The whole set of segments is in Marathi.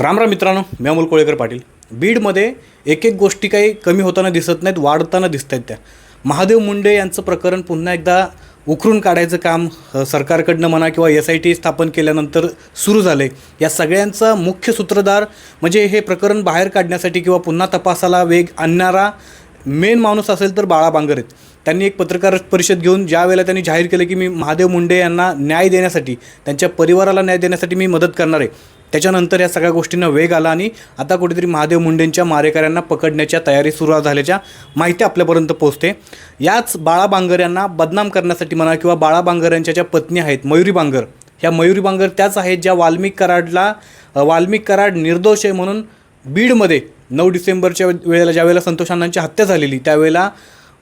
राम राम मित्रांनो मी अमोल कोळेकर पाटील. बीडमध्ये एक एक गोष्टी काही कमी होताना दिसत नाहीत वाढताना दिसत आहेत त्या. महादेव मुंडे यांचं प्रकरण पुन्हा एकदा उकरून काढायचं काम सरकारकडनं म्हणा किंवा एस आय टी स्थापन केल्यानंतर सुरू झालं आहे या सगळ्यांचा मुख्य सूत्रधार म्हणजे हे प्रकरण बाहेर काढण्यासाठी किंवा पुन्हा तपासाला वेग आणणारा मेन माणूस असेल तर बाळा बांगर आहेत. त्यांनी एक पत्रकार परिषद घेऊन ज्या वेळेला त्यांनी जाहीर केलं की मी महादेव मुंडे यांना न्याय देण्यासाठी त्यांच्या परिवाराला न्याय देण्यासाठी मी मदत करणार आहे. त्याच्यानंतर या सगळ्या गोष्टींना वेग आला आणि आता कुठेतरी महादेव मुंडेंच्या मारेकऱ्यांना पकडण्याच्या तयारी सुरू झाल्याच्या माहिती आपल्यापर्यंत पोहोचते. याच बाळा बांगर यांना बदनाम करण्यासाठी म्हणा किंवा बाळा बांगर यांच्या ज्या पत्नी आहेत मयुरी बांगर ह्या मयुरी बांगर त्याच आहेत ज्या वाल्मिक कराडला वाल्मिक कराड निर्दोष आहे म्हणून बीडमध्ये नऊ डिसेंबरच्या वेळेला ज्यावेळेला संतोष अण्णांची हत्या झालेली त्यावेळेला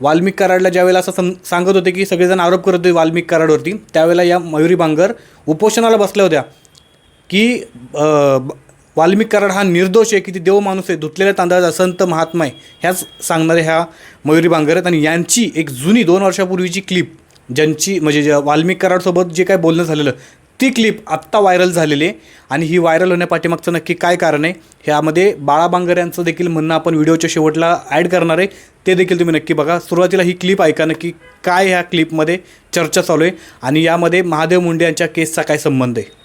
वाल्मिक कराडला ज्यावेळेला असं सं सांगत होते की सगळेजण आरोप करत होते वाल्मिक कराडवरती त्यावेळेला या मयुरी बांगर उपोषणाला बसल्या होत्या. की वाल्मिक कराड हा निर्दोष आहे की ती देव माणूस आहे धुतलेल्या तांदळाचा संत महात्मा आहे ह्याच सांगणारे ह्या मयुरी बांगर आहेत. आणि यांची एक जुनी दोन वर्षापूर्वीची क्लिप ज्यांची म्हणजे ज्या वाल्मिक कराडसोबत जे काय बोलणं झालेलं ती क्लिप आत्ता व्हायरल झालेली आहे. आणि ही व्हायरल होण्यापाठीमागचं नक्की काय कारण आहे ह्यामध्ये बाळा बांगर यांचं देखील म्हणणं आपण व्हिडिओच्या शेवटला ॲड करणार आहे. ते देखील तुम्ही नक्की बघा. सुरुवातीला ही क्लिप ऐका नक्की काय ह्या क्लिपमध्ये चर्चा चालू आहे. आणि यामध्ये महादेव मुंडे यांच्या केसचा काय संबंध आहे.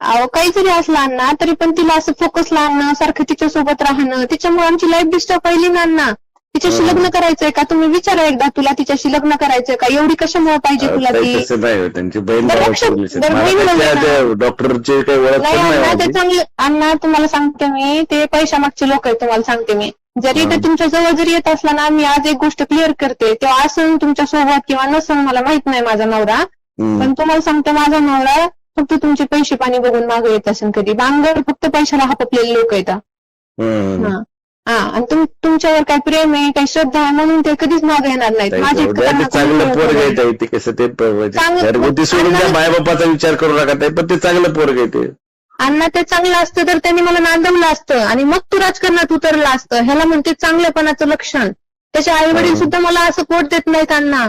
अहो काही जरी असला अण्णा तरी पण तिला असं फोकसला आणणं सारखं तिच्या सोबत राहणं त्याच्यामुळे आमची लाईफ डिस्टर्ब पहिली ना अण्णा तिच्याशी. लग्न करायचंय का तुम्ही विचारा एकदा तुला तिच्याशी लग्न करायचंय का एवढी कशामुळे पाहिजे तुला ती तसं नाही होत. त्यांची बहीण बरं, भावाचे लक्षात- relation. बरं, मला मी त्या- बोलते त्या ना. डॉक्टरची काही ओळख नाही पण नाही अण्णा ते माझी. चांगले अण्णा तुम्हाला सांगते मी ते पैशा मागचे लोक आहेत तुम्हाला सांगते मी जरी ते हं. तुमच्या जवळ जरी येत असला ना मी आज एक गोष्ट क्लिअर करते तेव्हा असं तुमच्यासोबत किंवा नसन मला माहीत नाही माझा नवरा. पण तुम्हाला सांगते माझा नवरा फक्त तुमचे पैसे पाणी बघून मागे येत असेल कधी. बांगर फक्त पैशाला हापलेले लोक आहेत हं. हा. आणि तुम तुमच्यावर काही प्रेम आहे काही श्रद्धा आहे म्हणून ते कधीच मागे येणार नाहीत. माझे कसं ते म्हणजे विचार करू नका पण ते चांगलं पोरग आहे ते. अण्णा ते चांगलं असतं तर त्यांनी मला नांदवलं असतं. आणि मग तू राजकारणात उतरलं असतं. ह्याला म्हणते चांगल्यापणाचं लक्षण. त्याचे आई वडील. सुद्धा मला असं पोट देत नाहीत अण्णा.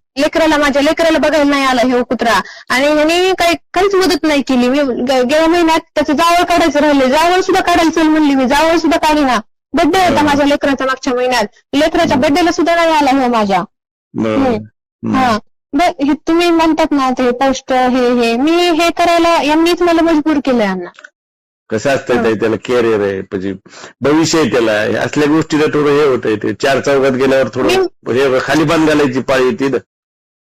लेकराला माझ्या लेकराला बघायला नाही आला हे कुत्रा. आणि ह्याने काही काहीच मदत नाही केली. मी गेल्या महिन्यात त्याचं जावळ काढायचं राहिले. जावळ सुद्धा काढायला चल म्हणली मी. जावळ सुद्धा काढीना बड्डे होता. माझ्या लेकराचा मागच्या महिन्यात. लेकराच्या बड्डेला सुद्धा नाही आला हे माझ्या. हं. हा तुम्ही म्हणतात ना ते पोस्ट हे हे. मी हे करायला यांनीच मला मजबूर केलंय अण्णा कसं असतंय त्याला कॅरियर आहे म्हणजे भविष्य आहे त्याला. असल्या गोष्टीला थोडं हे होतंय ते. चार चौघात गेल्यावर थोडं हे खाली बांध घालायची पाळी येते ना.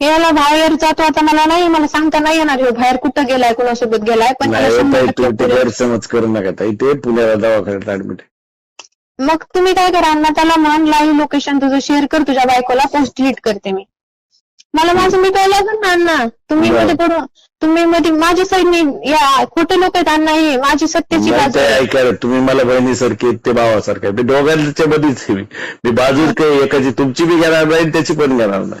याला बाहेर जातो आता मला नाही मला सांगता नाही येणार ह्यो बाहेर कुठं गेलाय कुणासोबत गेलाय पण नाही त्याला हो शंभर ताई, टक्के तुम्ही ते पुरेल. गैरसमज करू नका ताई ते पुण्याला दवाखान्यात ऍडमिट मग तुम्ही काय करा अण्णा त्याला म्हण लाईव्ह लोकेशन तुझं शेअर कर तुझ्या बायकोला पोस्ट डिलीट करते मी. मला माझं मिटवायला लागेल ना अण्णा? तुम्ही बरं. मध्ये पडून तुम्ही मध्ये माझ्या साईडने या खोटे लोक आहेत अण्णा हे माझी सत्याची नाही बाजू ते आहे. ऐका रे, तुम्ही मला बहिणीसारखे ते भावासारखे मी दोघांच्या मध्येच आहे मी. मी बाजू काही एकाची तुमची बी घेणार नाही त्याची पण घेणार नाही.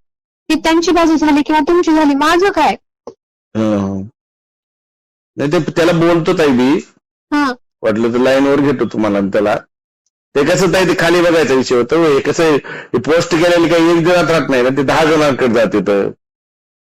ती त्यांची बाजू झाली किंवा तुमची झाली माझं काय? हं. नाही ते त्याला बोलतो ताई मी. हा. वाटलं तर लाईनवर घेतो तुम्हाला आणि त्याला. ते कसं ताई ते खाली बघायचा विषय होतो हे कसं हे पोस्ट केलेलं काही एक दिनात राहत नाही ना ते दहा जणांकडे जाते तर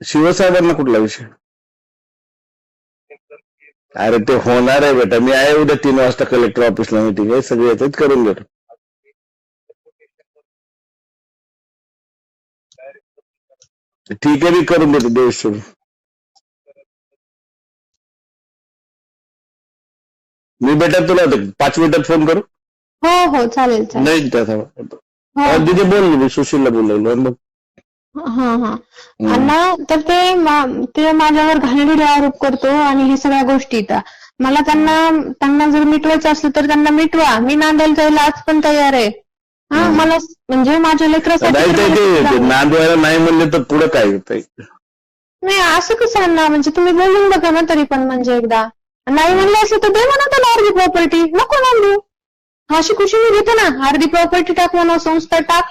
शिवसाहेबांना कुठला विषय? अरे ते होणार आहे बेटा. मी आहे उद्या तीन वाजता कलेक्टर ऑफिसला मीटिंग आहे. सगळे येतात करून घेतो ठीक आहे मी करून देतो. देश मी बेटा तुला पाच मिनिटात फोन करू? हो हो. चालेल चालेल. नाही त्याचा हो. दिदी बोल मी सुशीलला बोललो हा हा. अण्णा तर ते मा- ते माझ्यावर घाणेरडे आरोप करतो आणि हे सगळ्या गोष्टी त्या मला त्यांना त्यांना जर मिटवायचं असलं तर त्यांना मिटवा. मी नांदायला जायला आज पण तयार आहे. हा. मला म्हणजे माझ्या लेकरासाठी नाही तर ते- मला ते खूप ते लागलं. नांदवायला नाही म्हणले तर पुढे काय होतंय? नाही असं कसं अण्णा? म्हणजे तुम्ही बोलून बघा ना तरी पण म्हणजे एकदा. नाही म्हणलं असं तर दे म्हणा त्याला अर्धी प्रॉपर्टी नको नांदू अशी खुशी मी घेते ना. अर्धी प्रॉपर्टी टाक म्हणा संस्था टाक.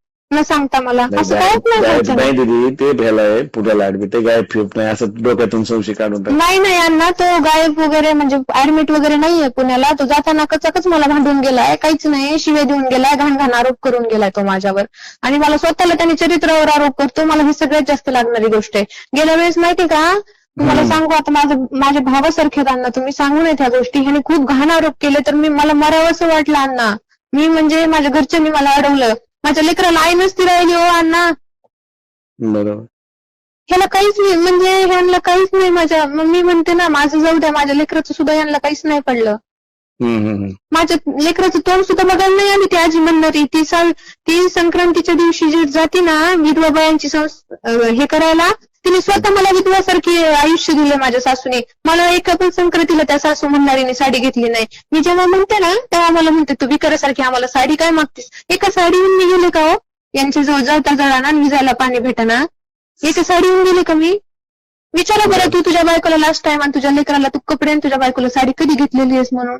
न सांगता मला. असं कायच नाही गायब- दिदी ते आहे पुण्याला ऍडमिट आहे गायब फिरत नाही असं डोक्यातून संशय काढून टाक. नाही नाही अण्णा तो गायब वगैरे म्हणजे ऍडमिट वगैरे नाहीये पुण्याला. तो जाताना कचाकच मला भांडून गेलाय काहीच नाही. शिवे देऊन गेलाय घाण घाण आरोप करून गेलाय तो माझ्यावर. आणि मला स्वतःला त्याने चरित्रावर आरोप करतो. मला ही सगळ्यात जास्त लागणारी गोष्ट आहे. गेल्या वेळेस माहिती का? तुम्हाला. सांगू आता माझं माझ्या भावासारखे अण्णा तुम्ही सांगू नये त्या गोष्टी. ह्याने खूप घाण आरोप केले तर मी मला मरावंसं वाटलं अण्णा. मी म्हणजे माझ्या घरच्यांनी मला अडवलं. माझ्या लेकराला आई नसती राहिली हो अण्णा बरोबर ह्याला काहीच नाही म्हणजे ह्यांना काहीच नाही माझ्या मग मी म्हणते ना माझं जाऊ द्या माझ्या लेकराचं सुद्धा यांना काहीच नाही पडलं. माझ्या लेकराचं तोंड सुद्धा बघायला नाही आली. ती आजी म्हणणारी ती साल ती संक्रांतीच्या दिवशी जी जाती ना विधवा बायांची हे करायला तिने स्वतः मला विधवासारखी आयुष्य दिले माझ्या सासूने. मला एका पण संक्रांतीला त्या सासू म्हणणारीने साडी घेतली नाही. मी जेव्हा म्हणते ना तेव्हा मला म्हणते तू विकारासारखी आम्हाला साडी काय मागतेस? एका साडीहून मी गेले का हो? यांच्या जवळ जळता ना मी विजायला पाणी भेटना. एका साडीहून गेले का मी? विचारा बरं तू तुझ्या बायकोला लास्ट टाइम आणि तुझ्या लेकराला तू कपडे आणि तुझ्या बायकोला साडी कधी घेतलेली आहेस म्हणून?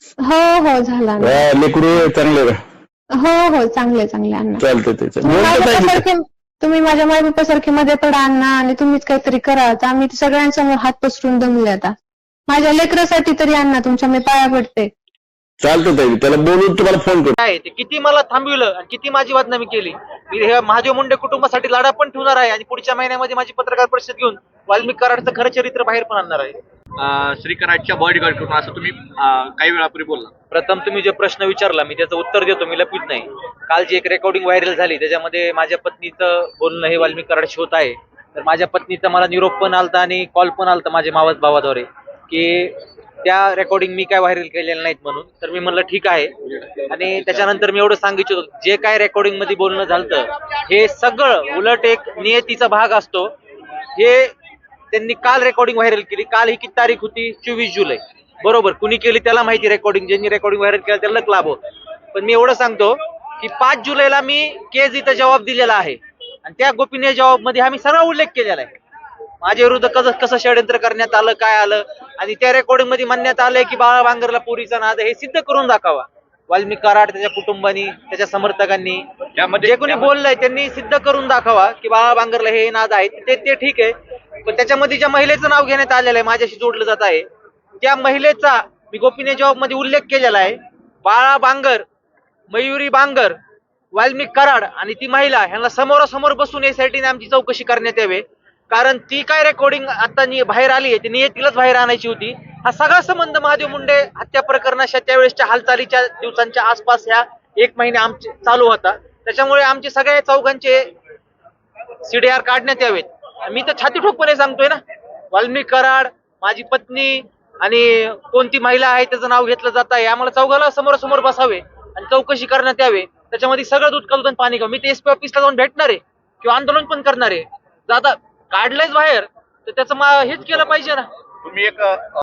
हो हो झाला. वा, लेकरू चांगले हो हो चांगले चांगले अण्णा. चालतंय त्याचं तुम्ही बोलतो माझ्या ताई पप्पासारखे तुम्ही माझ्या मायबापासारखे मध्ये पडा अण्णा आणि तुम्हीच काहीतरी करा. आता आम्ही सगळ्यांसमोर हात पसरून दमले आता. माझ्या लेकरासाठी तरी अण्णा तुमच्या मी पाया पडते. चालतं ताई. त्याला बोलून तुम्हाला फोन करू. आहे ते किती मला थांबविलं आणि किती माझी बदनामी केली? मी हे महादेव मुंडे कुटुंबासाठी लढा पण ठेवणार आहे आणि पुढच्या महिन्यामध्ये माझी पत्रकार परिषद घेऊन वाल्मिक कराडचं खरं चरित्र बाहेर पण आणणार आहे. अं, श्रीकराजच्या बॉडीगार्ड करून असं तुम्ही काही वेळापूर्वी बोलला. प्रथम तुम्ही जे प्रश्न विचारला मी त्याचं उत्तर देतो मी लपित नाही. काल जी एक रेकॉर्डिंग व्हायरल झाली त्याच्यामध्ये माझ्या पत्नीचं बोलणं हे वाल्मिक कराडशी होत आहे. तर माझ्या पत्नीचा मला निरोप पण आलता आणि कॉल पण आलता माझ्या मावस भावाद्वारे की त्या रेकॉर्डिंग मी काय व्हायरल केलेल्या नाहीत म्हणून. तर मी म्हणलं ठीक आहे. आणि त्याच्यानंतर मी एवढं सांगितलं होतं जे काय रेकॉर्डिंगमध्ये बोलणं झालं हे सगळं उलट एक नियतीचा भाग असतो. हे त्यांनी काल रेकॉर्डिंग व्हायरल केली. काल ही किती तारीख होती? चोवीस जुलै. बरोबर. कुणी केली त्याला माहिती रेकॉर्डिंग ज्यांनी रेकॉर्डिंग व्हायरल केलं त्याला लाभ होत. पण मी एवढं सांगतो की पाच जुलैला मी केज इथं जबाब दिलेला आहे. आणि त्या गोपनीय जबाबमध्ये आम्ही सर्व उल्लेख केलेला आहे. माझ्या विरुद्ध कसं कसं षडयंत्र करण्यात आलं काय आलं? आणि त्या रेकॉर्डिंगमध्ये म्हणण्यात आलंय की बाळा बांगरला पुरीचा नाद आहे, हे सिद्ध करून दाखवा. वाल्मिक कराड त्याच्या कुटुंबानी त्याच्या समर्थकांनी. जे कोणी बोललंय त्यांनी सिद्ध करून दाखवा की बाळा बांगरला हे नाद आहेत ते ते ठीक आहे. पण त्याच्यामध्ये ज्या महिलेचं नाव घेण्यात आलेलं आहे माझ्याशी जोडलं जात आहे त्या महिलेचा मी गोपीने जॉबमध्ये उल्लेख केलेला आहे. बाळा बांगर मयुरी बांगर वाल्मिक कराड आणि ती महिला ह्यांना समोरासमोर बसून यासाठी आमची चौकशी करण्यात यावी. कारण ती काय रेकॉर्डिंग आता बाहेर आली आहे ती नियतीलाच बाहेर आणायची होती. हा सगळा संबंध महादेव मुंडे हत्या प्रकरणाच्या त्यावेळेसच्या हालचालीच्या दिवसांच्या आसपास ह्या एक महिने आमचे चालू होता. त्याच्यामुळे आमचे सगळ्या चौघांचे सीडीआर काढण्यात यावेत. मी तर छाती ठोकपणे सांगतोय ना. वाल्मिक कराड माझी पत्नी आणि कोणती महिला आहे त्याचं नाव घेतलं जात आहे. आम्हाला चौघाला समोरासमोर बसावे आणि चौकशी करण्यात यावे. त्याच्यामध्ये सगळं दूध कलून पाणी का मी ते एसपी ऑफिसला जाऊन भेटणार आहे किंवा आंदोलन पण करणार आहे. जर आता काढलंयच बाहेर तर त्याचं मा- हेच केलं पाहिजे ना. तुम्ही एक